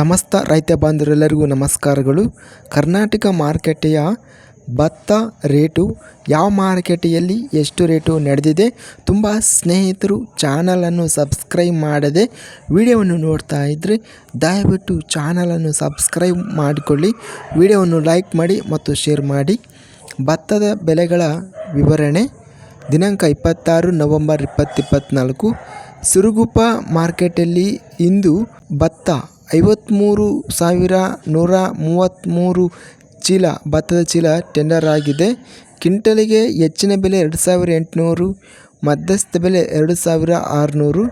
ಸಮಸ್ತ ರೈತ ಬಾಂಧವರೆಲ್ಲರಿಗೂ ನಮಸ್ಕಾರಗಳು. ಕರ್ನಾಟಕ ಮಾರುಕಟ್ಟೆಯ ಭತ್ತ ರೇಟು, ಯಾವ ಮಾರುಕಟ್ಟೆಯಲ್ಲಿ ಎಷ್ಟು ರೇಟು ನಡೆದಿದೆ ತುಂಬ ಸ್ನೇಹಿತರು ಚಾನಲನ್ನು ಸಬ್ಸ್ಕ್ರೈಬ್ ಮಾಡದೆ ವಿಡಿಯೋವನ್ನು ನೋಡ್ತಾ ಇದ್ದರೆ ದಯವಿಟ್ಟು ಚಾನಲನ್ನು ಸಬ್ಸ್ಕ್ರೈಬ್ ಮಾಡಿಕೊಳ್ಳಿ. ವಿಡಿಯೋವನ್ನು ಲೈಕ್ ಮಾಡಿ ಮತ್ತು ಶೇರ್ ಮಾಡಿ. ಭತ್ತದ ಬೆಲೆಗಳ ವಿವರಣೆ, ದಿನಾಂಕ ಇಪ್ಪತ್ತಾರು ನವಂಬರ್ ಇಪ್ಪತ್ತಿಪ್ಪತ್ನಾಲ್ಕು ಸಿರುಗುಪ್ಪ ಮಾರ್ಕೆಟಲ್ಲಿ ಇಂದು ಭತ್ತ ಐವತ್ತ್ಮೂರು ಸಾವಿರ ನೂರ ಮೂವತ್ತ್ಮೂರು ಚೀಲ, ಭತ್ತದ ಚೀಲ ಟೆಂಡರ್ ಆಗಿದೆ. ಕಿಂಟಲಿಗೆ ಹೆಚ್ಚಿನ ಬೆಲೆ ಎರಡು ಸಾವಿರ ಎಂಟುನೂರು, ಮಧ್ಯಸ್ಥ ಬೆಲೆ ಎರಡು ಸಾವಿರ ಆರುನೂರು.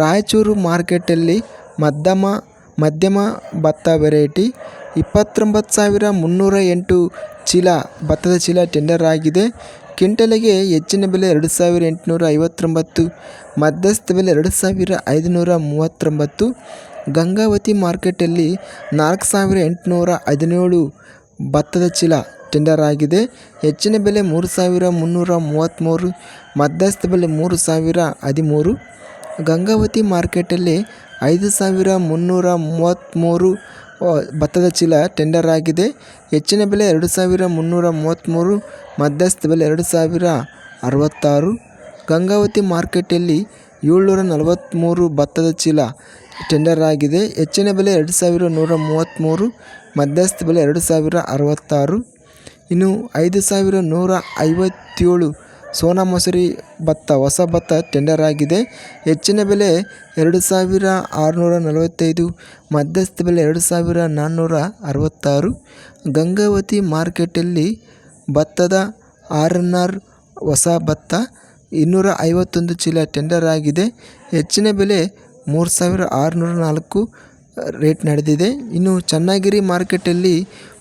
ರಾಯಚೂರು ಮಾರ್ಕೆಟಲ್ಲಿ ಮಧ್ಯಮ ಮಧ್ಯಮ ಭತ್ತ ವೆರೈಟಿ ಇಪ್ಪತ್ತೊಂಬತ್ತು ಸಾವಿರ ಮುನ್ನೂರ ಎಂಟು ಚೀಲ, ಭತ್ತದ ಚೀಲ ಟೆಂಡರ್ ಆಗಿದೆ. ಕ್ವಿಂಟಲಿಗೆ ಹೆಚ್ಚಿನ ಬೆಲೆ ಎರಡು ಸಾವಿರ ಎಂಟುನೂರ ಐವತ್ತೊಂಬತ್ತು, ಮಧ್ಯಸ್ಥ ಬೆಲೆ ಎರಡು ಸಾವಿರ ಐದುನೂರ ಮೂವತ್ತೊಂಬತ್ತು. ಗಂಗಾವತಿ ಮಾರ್ಕೆಟಲ್ಲಿ ನಾಲ್ಕು ಸಾವಿರ ಎಂಟುನೂರ ಹದಿನೇಳು ಭತ್ತದ ಚೀಲ ಟೆಂಡರ್ ಆಗಿದೆ. ಹೆಚ್ಚಿನ ಬೆಲೆ ಮೂರು ಸಾವಿರ ಮುನ್ನೂರ ಮೂವತ್ತ್ಮೂರು ಮಧ್ಯಸ್ಥ ಬೆಲೆ ಮೂರು ಸಾವಿರ ಹದಿಮೂರು. ಗಂಗಾವತಿ ಮಾರ್ಕೆಟಲ್ಲಿ ಐದು ಸಾವಿರ ಮುನ್ನೂರ ಮೂವತ್ತ್ಮೂರು ಭತ್ತದ ಚೀಲ ಟೆಂಡರ್ ಆಗಿದೆ. ಹೆಚ್ಚಿನ ಬೆಲೆ ಎರಡು ಸಾವಿರ ಮುನ್ನೂರ ಮೂವತ್ತ್ಮೂರು ಮಧ್ಯಸ್ಥ ಬೆಲೆ ಎರಡು ಸಾವಿರ ಅರವತ್ತಾರು. ಗಂಗಾವತಿ ಮಾರ್ಕೆಟಲ್ಲಿ ಏಳ್ನೂರ ನಲವತ್ತ್ಮೂರು ಭತ್ತದ ಚೀಲ ಟೆಂಡರ್ ಆಗಿದೆ. ಹೆಚ್ಚಿನ ಬೆಲೆ ಎರಡು ಸಾವಿರ ನೂರ ಮೂವತ್ತ್ಮೂರು ಮಧ್ಯಸ್ಥ ಬೆಲೆ ಎರಡು ಸಾವಿರ ಅರವತ್ತಾರು. ಇನ್ನು ಐದು ಸಾವಿರ ನೂರ ಐವತ್ತೇಳು ಸೋನಾ ಮಸೂರಿ ಭತ್ತ, ಹೊಸ ಭತ್ತ ಟೆಂಡರ್ ಆಗಿದೆ. ಹೆಚ್ಚಿನ ಬೆಲೆ ಎರಡು ಸಾವಿರ ಆರುನೂರ ನಲವತ್ತೈದು, ಮಧ್ಯಸ್ಥ ಬೆಲೆ ಎರಡು ಸಾವಿರ ನಾನ್ನೂರ ಅರವತ್ತಾರು. ಗಂಗಾವತಿ ಮಾರ್ಕೆಟಲ್ಲಿ ಭತ್ತದ ಆರ್ ಎನ್ ಆರ್ ಹೊಸ ಭತ್ತ ಇನ್ನೂರ ಐವತ್ತೊಂದು ಚೀಲ ಟೆಂಡರ್ ಆಗಿದೆ. ಹೆಚ್ಚಿನ ಬೆಲೆ ಮೂರು ಸಾವಿರ ಆರುನೂರ ನಾಲ್ಕು ರೇಟ್ ನಡೆದಿದೆ. ಇನ್ನು ಚನ್ನಗಿರಿ ಮಾರ್ಕೆಟಲ್ಲಿ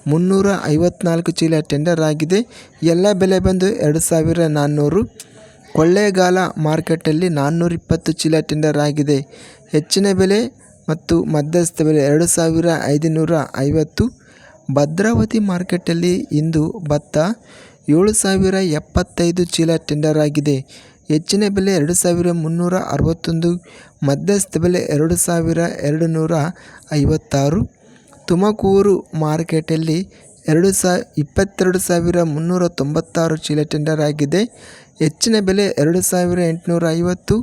ಮುನ್ನೂರ ಐವತ್ನಾಲ್ಕು ಚೀಲ ಟೆಂಡರ್ ಆಗಿದೆ. ಎಲ್ಲ ಬೆಲೆ ಬಂದು ಎರಡು ಸಾವಿರ ನಾನ್ನೂರು. ಕೊಳ್ಳೇಗಾಲ ಮಾರ್ಕೆಟಲ್ಲಿ ನಾನ್ನೂರ ಇಪ್ಪತ್ತು ಚೀಲ ಟೆಂಡರ್ ಆಗಿದೆ. ಹೆಚ್ಚಿನ ಬೆಲೆ ಮತ್ತು ಮಧ್ಯಸ್ಥ ಬೆಲೆ ಎರಡು ಸಾವಿರ ಐದುನೂರ ಐವತ್ತು ಭದ್ರಾವತಿ ಮಾರ್ಕೆಟಲ್ಲಿ ಇಂದು ಭತ್ತ ಏಳು ಸಾವಿರ ಎಪ್ಪತ್ತೈದು ಚೀಲ ಟೆಂಡರ್ ಆಗಿದೆ. ಹೆಚ್ಚಿನ ಬೆಲೆ ಎರಡು ಸಾವಿರ ಮುನ್ನೂರ ಅರವತ್ತೊಂದು, ಮಧ್ಯಸ್ಥ ಬೆಲೆ ಎರಡು ಸಾವಿರ ಎರಡು ನೂರ ಐವತ್ತಾರು. ತುಮಕೂರು ಮಾರ್ಕೆಟಲ್ಲಿ ಎರಡು ಸಾ, ಇಪ್ಪತ್ತೆರಡು ಸಾವಿರ ಮುನ್ನೂರ ತೊಂಬತ್ತಾರು ಚೀಲ ಟೆಂಡರ್ ಆಗಿದೆ. ಹೆಚ್ಚಿನ ಬೆಲೆ ಎರಡು ಸಾವಿರ ಎಂಟುನೂರ ಐವತ್ತು,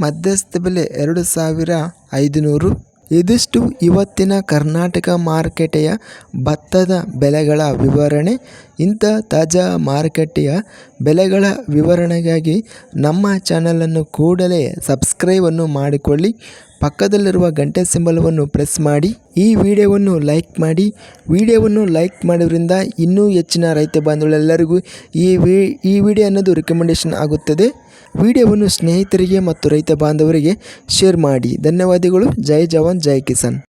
ಮಧ್ಯಸ್ಥ ಬೆಲೆ ಎರಡು ಸಾವಿರ ಐದುನೂರು. ಇದಿಷ್ಟು ಇವತ್ತಿನ ಕರ್ನಾಟಕ ಮಾರುಕಟ್ಟೆಯ ಭತ್ತದ ಬೆಲೆಗಳ ವಿವರಣೆ. ಇಂಥ ತಾಜಾ ಮಾರುಕಟ್ಟೆಯ ಬೆಲೆಗಳ ವಿವರಣೆಗಾಗಿ ನಮ್ಮ ಚಾನಲನ್ನು ಕೂಡಲೇ ಸಬ್ಸ್ಕ್ರೈಬನ್ನು ಮಾಡಿಕೊಳ್ಳಿ. ಪಕ್ಕದಲ್ಲಿರುವ ಗಂಟೆ ಸಿಂಬಲವನ್ನು ಪ್ರೆಸ್ ಮಾಡಿ, ಈ ವಿಡಿಯೋವನ್ನು ಲೈಕ್ ಮಾಡಿ. ವಿಡಿಯೋವನ್ನು ಲೈಕ್ ಮಾಡೋದ್ರಿಂದ ಇನ್ನೂ ಹೆಚ್ಚಿನ ರೈತ ಬಾಂಧವರೆಲ್ಲರಿಗೂ ಈ ವಿ, ಈ ವಿಡಿಯೋ ಅನ್ನೋದು ರಿಕಮೆಂಡೇಷನ್ ಆಗುತ್ತದೆ. ವಿಡಿಯೋವನ್ನು ಸ್ನೇಹಿತರಿಗೆ ಮತ್ತು ರೈತ ಬಾಂಧವರಿಗೆ ಶೇರ್ ಮಾಡಿ. ಧನ್ಯವಾದಗಳು. ಜೈ ಜವಾನ್ ಜೈ ಕಿಸಾನ್.